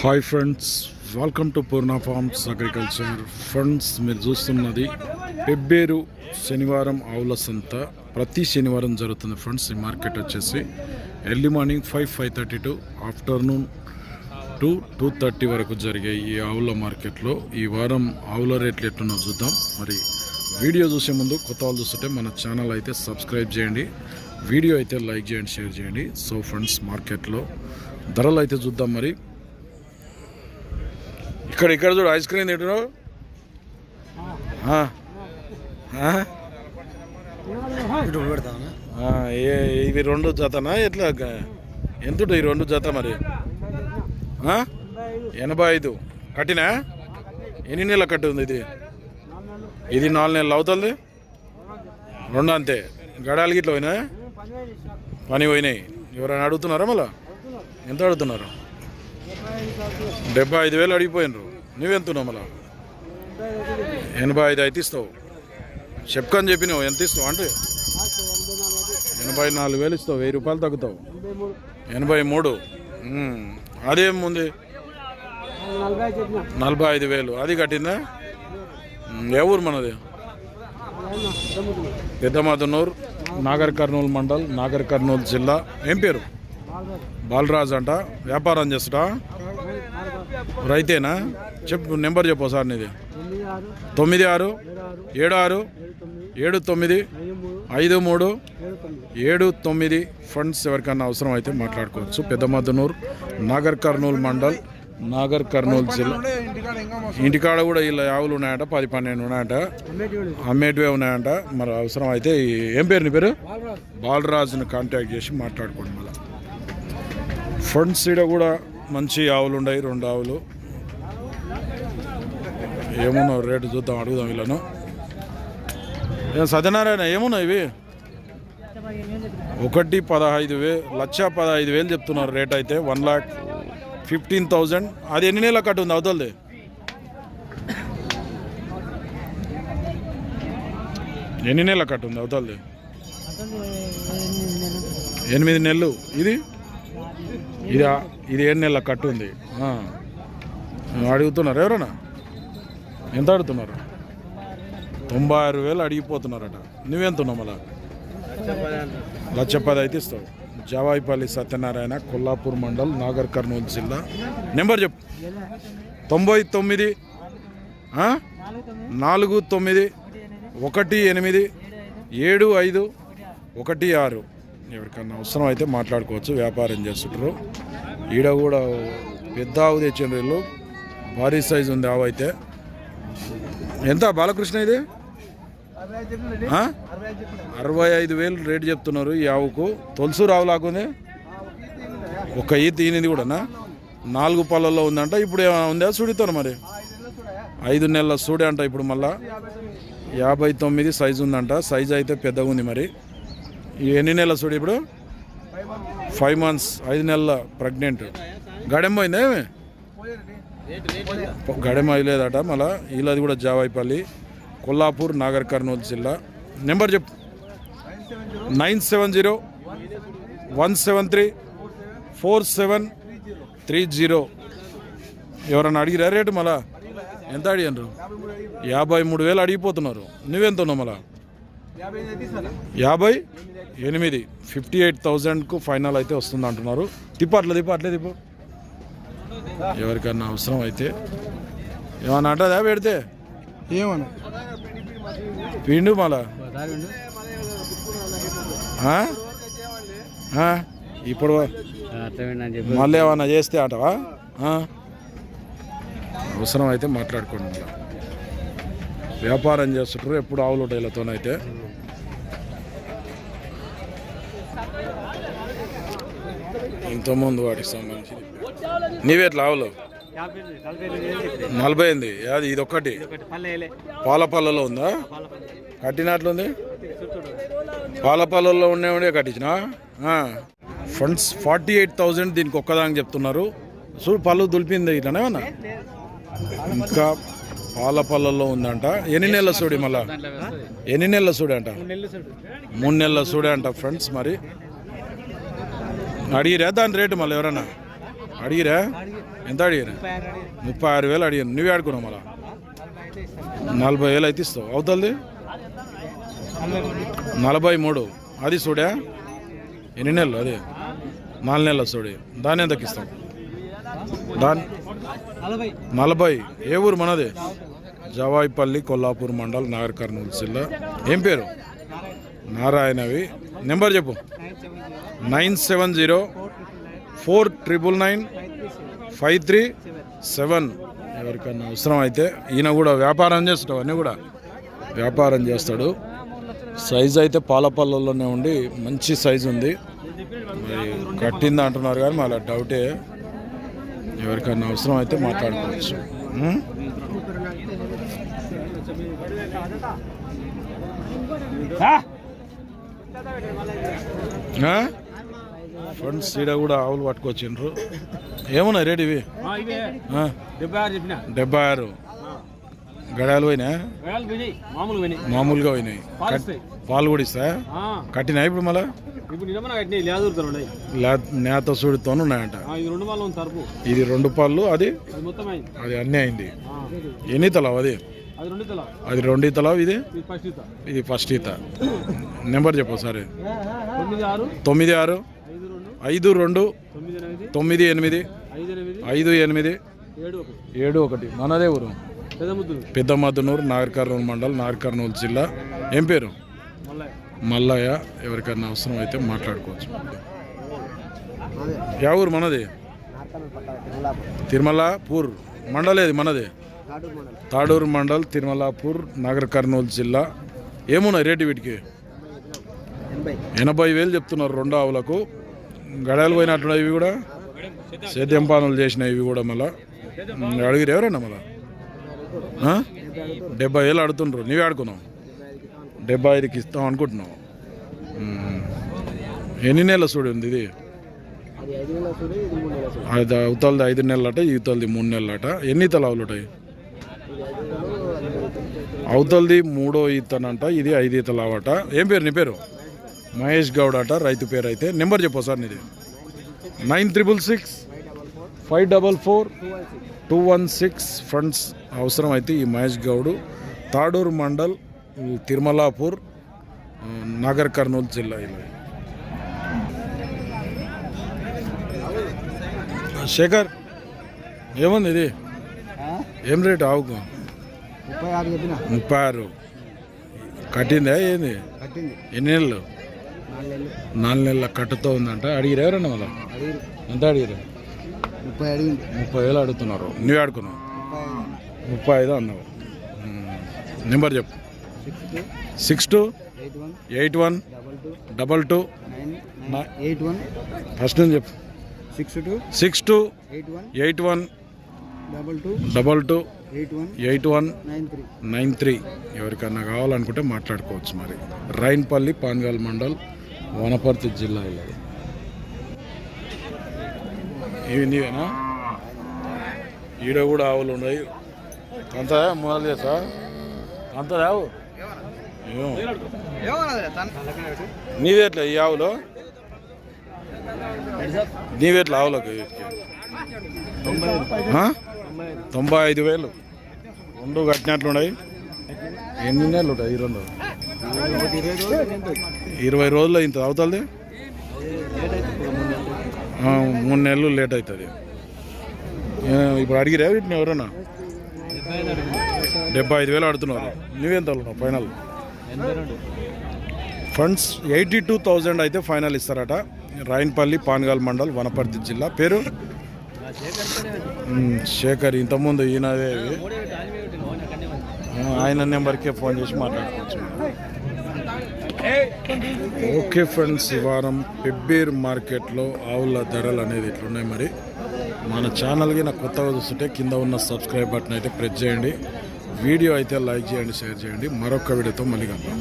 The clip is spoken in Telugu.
Hi friends welcome to Purna farms agriculture friends మీరు చూస్తున్నది పెబ్బేరు శనివారం ఆవుల సంత. ప్రతి శనివారం జరుగుతుంది ఫ్రెండ్స్ ఈ మార్కెట్ వచ్చేసి early morning five five thirty to afternoon two two thirty వరకు జరిగే ఈ ఆవుల మార్కెట్లో. ఈ వారం ఆవుల రేట్లు ఎట్లున్నో చూద్దాం. మరి వీడియో చూసే ముందు కొత్త వాళ్ళు చూస్తుంటే మన ఛానల్ అయితే సబ్స్క్రైబ్ చేయండి. వీడియో అయితే లైక్ చేయండి షేర్ చేయండి. సో ఫ్రెండ్స్ మార్కెట్లో ధరలు అయితే చూద్దాం మరి. ఇక్కడ ఇక్కడ చూడు ఐస్ క్రీమ్ తింటున్నావు? ఏ ఇవి రెండు జతనా? ఎట్లా ఎంత ఈ రెండు జత మరి? ఎనభై ఐదు. కట్టినా? ఎన్ని నెలల కట్టి ఉంది ఇది? ఇది నాలుగు నెలలు అవుతుంది? రెండు అంతే. గడాలు గిట్ల పోయినా పని పోయినాయి. ఎవరైనా అడుగుతున్నారా మళ్ళా? ఎంత అడుగుతున్నారు? డెబ్బై ఐదు వేలు అడిగిపోయినరు. నువ్వెంతున్నావు మళ్ళా? ఎనభై ఐదు అయితే ఇస్తావు. చెప్పుకొని చెప్పినావు ఎంత ఇస్తావు అంటే? ఎనభై నాలుగు వేలు ఇస్తావు వెయ్యి రూపాయలు తగ్గుతావు. ఎనభై మూడు. అదేముంది? అదేం ఉంది నలభై ఐదు వేలు. అది కట్టిందా? ఏ ఊరు మనది? పెద్దమాదనూరు నాగర్ కర్నూలు మండల్ నాగర్ కర్నూలు జిల్లా. ఏం పేరు? బాలరాజ్ అంట వ్యాపారం చేస్తా రైతేనా? చెప్పు నెంబర్ చెప్పు సార్ నీది. తొమ్మిది ఆరు ఏడు ఆరు ఏడు తొమ్మిది ఐదు మూడు ఏడు తొమ్మిది. ఫండ్స్ ఎవరికన్నా అవసరం అయితే మాట్లాడుకోవచ్చు. పెద్దమద్దనూరు నాగర్ కర్నూలు మండల్ నాగర్ కర్నూలు జిల్లా. ఇంటికాడ కూడా ఇలా ఆవులు ఉన్నాయంట పది పన్నెండు ఉన్నాయంట. అమ్మేటివే ఉన్నాయంట. మరి అవసరం అయితే ఏం పేరు నీ పేరు? బాలరాజుని కాంటాక్ట్ చేసి మాట్లాడుకోండి మళ్ళీ. ఫ్రంట్ సీడ కూడా మంచి ఆవులు ఉన్నాయి రెండు ఆవులు. ఏమున్నా రేటు చూద్దాం అడుగుదాం వీళ్ళను. ఏం సత్యనారాయణ ఏమున్నా ఇవి? ఒకటి పదహైదు వే లక్ష పదహైదు వేలు చెప్తున్నారు రేట్ అయితే వన్ ల్యాక్ ఫిఫ్టీన్ థౌజండ్. అది ఎన్ని నెలల కట్టు ఉంది అవతలది? ఎన్ని నెలల కట్టు ఉంది అవతలది? ఎనిమిది నెలలు. ఇది? ఇది ఇది ఏడు నెలల కట్టు ఉంది. అడుగుతున్నారు ఎవరన్నా? ఎంత అడుగుతున్నారు? తొంభై ఆరు వేలు అడిగిపోతున్నారట. నువ్వెంతున్నావు మళ్ళా? లక్ష పది అయితే ఇస్తావు. జవాయిపల్లి సత్యనారాయణ కొల్లాపూర్ మండల్ నాగర్ కర్నూలు జిల్లా. నెంబర్ చెప్పు. తొంభై తొమ్మిది నాలుగు తొమ్మిది ఒకటి ఎనిమిది ఏడు ఐదు ఒకటి ఆరు. ఎవరికన్నా అవసరం అయితే మాట్లాడుకోవచ్చు వ్యాపారం చేస్తుంటారు. ఈడ కూడా పెద్ద ఆవు తెచ్చిండ్రు వీళ్ళు. భారీ సైజు ఉంది ఆవు అయితే. ఎంత బాలకృష్ణ ఇది? అరవై ఐదు వేలు రేటు చెప్తున్నారు ఈ ఆవుకు. తొలుసు రావు లాగుంది ఒక ఈ తీనిది కూడానా నాలుగు పళ్ళల్లో ఉందంట. ఇప్పుడు ఏమైనా ఉందా చూడితాను మరి? ఐదు నెలల సూడే అంట ఇప్పుడు మళ్ళా. యాభై తొమ్మిది సైజు ఉందంట. సైజు అయితే పెద్దగా ఉంది మరి. ఎన్ని నెలల చూడు ఇప్పుడు? ఫైవ్ మంత్స్ ఐదు నెలల ప్రెగ్నెంట్ గడెం పోయిందా ఏమి? గడెం అయ్యలేదట మళ్ళా. వీళ్ళది కూడా జావాయిపల్లి కొల్లాపూర్ నాగర్ కర్నూలు జిల్లా. నెంబర్ చెప్పు. Nine seven zero one seven three four seven three zero ఎవరన్నా అడిగిరా రేటు మళ్ళా? ఎంత అడిగారు యాభై మూడు వేలు అడిగిపోతున్నారు. నువ్వెంత ఉన్నావు మళ్ళా? యాభై? ఎనిమిది ఫిఫ్టీ ఎయిట్ థౌజండ్కు ఫైనల్ అయితే వస్తుంది అంటున్నారు తిప్పు అట్లా తిప్పు అట్లే తిప్పు. ఎవరికన్నా అవసరం అయితే ఏమన్నా అంటదా పెడితే? ఏమన్నా? పిండు మళ్ళా? ఇప్పుడు మళ్ళీ ఏమన్నా చేస్తే అంటవా? అవసరం అయితే మాట్లాడుకోండి మళ్ళా. వ్యాపారం చేస్తుంటారు ఎప్పుడు ఆవులు డైలతోనైతే ఇంతకుముందు వాటికి సంబంధించి. నీవెట్లా ఆవులు? నలభై ఎనిమిది అది ఇది ఒక్కటి పాలపల్లలో ఉందా? కట్టినట్లుంది పాలపల్లలో ఉండే కట్టించిన? ఫండ్స్ ఫార్టీ ఎయిట్ థౌజండ్ దీనికి ఒక్కదానికి చెప్తున్నారు. చూడు పళ్ళు దులిపింది ఇట్లానేమన్నా ఇంకా పాలపల్లలో ఉందంట. ఎన్ని నెలల సూడి మళ్ళా? ఎన్ని నెలల సూడి అంట మూడు నెలల సూడే అంట ఫ్రెండ్స్ మరి. అడిగిరా? దాని రేటు మళ్ళీ ఎవరన్నా? అడిగిరా? ఎంత అడిగారు? ముప్పై ఆరు వేలు అడిగాను నువ్వే ఆడుకున్నావు మళ్ళా? నలభై వేలు అయితే ఇస్తావు. అవుతుంది నలభై మూడు. అది చూడా? ఎన్ని నెలలు అదే? నాలుగు నెలలు చూడే. దాన్ని ఎంతకి ఇస్తాం దాని నలభై. ఏ ఊరు మనది? జవాయిపల్లి కొల్లాపూర్ మండల్ నాగర్ కర్నూలు జిల్లా. ఏం పేరు? నారాయణవి. నెంబర్ చెప్పు. Nine seven zero four triple nine five three seven. ఎవరికన్నా అవసరం అయితే ఈయన కూడా వ్యాపారం చేస్తాడు అన్నీ కూడా వ్యాపారం చేస్తాడు. సైజ్ అయితే పాలపల్లలోనే ఉండి మంచి సైజు ఉంది. మరి కట్టింది అంటున్నారు కానీ మళ్ళీ డౌటే. ఎవరికన్నా అవసరం అయితే మాట్లాడుకోవచ్చు Huh? ఫ్రెండ్స్ ఈడ కూడా ఆవులు పట్టుకొచ్చిండ్రు. ఏమున్నాయి రేట్ ఇవి? డెబ్బై ఆరు గడాలు పోయినా? మామూలుగా పోయినాయి. పాలు కూడా ఇస్తా ఆ, కట్టినా ఇప్పుడు మళ్ళా? కట్టినాయి. నేత సూడితో ఉన్నాయంట. ఇది రెండు పళ్ళు అది? అది అన్నీ అయింది. ఎన్ని తలావు అది? అది రెండు తల అది రెండు తలావు ఇది? ఇది ఫస్ట్ ఈత. ఇది ఫస్ట్ ఈత. నెంబర్ చెప్పు సరే తొమ్మిది ఆరు. ఐదు రెండు తొమ్మిది ఎనిమిది ఐదు ఎనిమిది ఏడు ఒకటి. మనదే ఊరు. పెద్ద ముద్దులు పెద్ద మద్దనూరు నాగర్ కర్నూలు మండల్ నాగర్ కర్నూలు జిల్లా. ఏం పేరు? మల్లయ్య. ఎవరికన్నా అవసరం అయితే మాట్లాడుకోవచ్చు. యా ఊరు మనది? తిరుమలాపూర్. మండల్ ఏది? మనది? తాడూరు మండల్ తిరుమలాపూర్ నాగర్ కర్నూలు జిల్లా. ఏమున్నాయి రేటు వీటికి? ఎనభై వేలు చెప్తున్నారు రెండు ఆవులకు. గడాలు పోయినట్టున్నాయి ఇవి కూడా? సేద్యం పనులు చేసినాయి ఇవి కూడా మళ్ళా? అడిగిరు ఎవరన్నా మళ్ళా? డెబ్బై వేలు అడుగుతుండ్రు నీవే ఆడుకున్నావు? డెబ్బై ఐదుకి ఇస్తాం అనుకుంటున్నావు. ఎన్ని నెలల చూడు ఉంది ఇది? అది అవతలది ఐదు నెలలట ఇవతలది మూడు నెలలట. ఎన్ని తలావులు ఉంటాయి అవతలది మూడో ఈతనంట ఇది ఐదు ఈతలావట ఏం పేరు నీ పేరు? మహేష్ గౌడ్ అట రైతు పేరు అయితే. నెంబర్ చెప్పు సార్ నీది. Nine triple six five double four two one six friends అవసరం అయితే ఈ మహేష్ గౌడ్. తాడూరు మండల్ తిరుమలాపూర్ నాగర్ కర్నూలు జిల్లా శేఖర్ ఏముంది ఇది? ఏం రేటు ఆవుకు? ముప్పై ఆరు కట్టిందా ఏంది? ఎన్ని నెలలు? నాలుగు నెలల. కట్టుతో ఉందంట. అడిగిరు ఎవరన్నా మళ్ళా? అడిగి ఎంత అడిగిరు? ముప్పై అడిగింది. ముప్పై వేలు అడుగుతున్నారు. నువ్వు ఆడుకున్నావు ముప్పై ఐదు అన్నావు. నెంబర్ చెప్పు. Six two eight one double two eight one first నుంచి చెప్పు. Six two six two eight one eight one double two double two eight one eight one nine three nine three. ఎవరికన్నా కావాలనుకుంటే మాట్లాడుకోవచ్చు మరి. రైన్పల్లి పాన్గాల్ మండల్ వనపర్తి జిల్లా ఇలా ఇవి నీవేనా? ఈడ కూడా ఆవులు ఉన్నాయి. అంత మొదలు చేసా అంత రావు? నీవేట్లా ఈ ఆవులు? నీవేట్లా ఆవులకు? తొంభై ఐదు వేలు. రెండు కట్టినట్లున్నాయి. ఎన్ని నెలలు ఉంటాయి ఈ రెండు? ఇరవై రోజులు ఇంత అవుతుంది మూడు నెలలు లేట్ అవుతుంది. ఇప్పుడు అడిగిరా వీటిని ఎవరన్నా? డెబ్బై ఐదు వేలు ఆడుతున్నారు నువ్వేం ఉన్నావు final? Funds eighty two thousand అయితే ఫైనల్ ఇస్తారట. రాయన్పల్లి పాన్గాల్ మండల్ వనపర్తి జిల్లా. పేరు? శేఖర్. ఇంతకుముందు ఈయనదే. ఆయన నెంబర్కే ఫోన్ చేసి మాట్లాడుకోవచ్చు. ఓకే ఫ్రెండ్స్ ఈ వారం పెబ్బేర్ మార్కెట్లో ఆవుల ధరలు అనేది ఇట్లున్నాయి మరి? మన ఛానల్కి నాకు కొత్తగా చూస్తుంటే కింద ఉన్న సబ్స్క్రైబ్ బటన్ అయితే ప్రెస్ చేయండి. వీడియో అయితే లైక్ చేయండి షేర్ చేయండి. మరొక వీడియోతో మళ్ళీ కలుద్దాం.